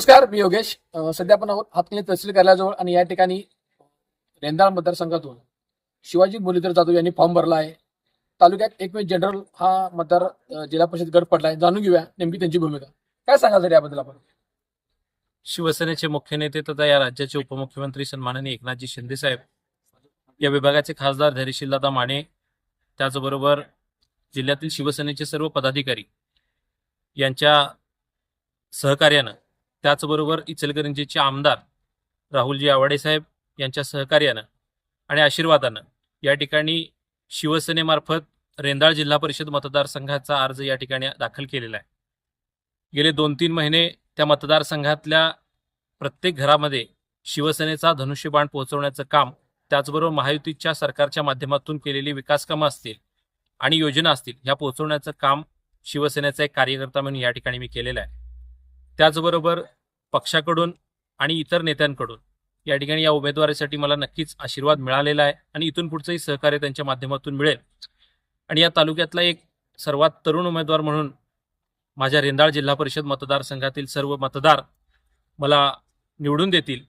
नमस्कार मी योगेश. सध्या आपण आहोत हातकणी तहसील कार्यालयाजवळ आणि या ठिकाणी रेंदाळ मतदारसंघातून शिवाजी मुरलीधर जाधव यांनी फॉर्म भरला आहे. तालुक्यात एकमेव जनरल हा मतदार जिल्हा परिषद गट पडलाय. जाणून घेऊया नेमकी त्यांची भूमिका. काय सांगाल सर याबद्दल आपण? शिवसेनेचे मुख्य नेते तथा या राज्याचे उपमुख्यमंत्री सन्माननीय एकनाथजी शिंदे साहेब या विभागाचे खासदार धैर्यशीलदादा माने त्याचबरोबर जिल्ह्यातील शिवसेनेचे सर्व पदाधिकारी यांच्या सहकार्यानं त्याचबरोबर इचलकरंजीचे आमदार राहुलजी आवाडे साहेब यांच्या सहकार्यानं आणि आशीर्वादानं या ठिकाणी शिवसेनेमार्फत रेंदाळ जिल्हा परिषद मतदारसंघाचा अर्ज या ठिकाणी दाखल केलेला आहे. गेले दोन तीन महिने त्या मतदारसंघातल्या प्रत्येक घरामध्ये शिवसेनेचा धनुष्यबाण पोहोचवण्याचं काम त्याचबरोबर महायुतीच्या सरकारच्या माध्यमातून केलेली विकासकामं असतील आणि योजना असतील ह्या पोहोचवण्याचं काम शिवसेनेचा एक कार्यकर्ता म्हणून या ठिकाणी मी केलेलं आहे. त्याचबरोबर पक्षाकडून आणि इतर नेत्यांकडून या ठिकाणी या उमेदवारीसाठी मला नक्कीच आशीर्वाद मिळालेला आहे आणि इथून पुढचंही सहकार्य त्यांच्या माध्यमातून मिळेल. आणि या तालुक्यातला एक सर्वात तरुण उमेदवार म्हणून माझ्या रेंदाळ जिल्हा परिषद मतदारसंघातील सर्व मतदार मला निवडून देतील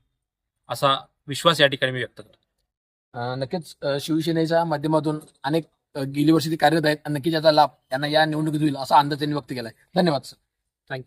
असा विश्वास या ठिकाणी मी व्यक्त करतो. नक्कीच शिवसेनेच्या माध्यमातून अनेक गेली वर्षी ते कार्यरत आहेत आणि नक्कीच याचा लाभ यांना या निवडणुकीत होईल असा अंदाज त्यांनी व्यक्त केलाय. धन्यवाद सर थँक्यू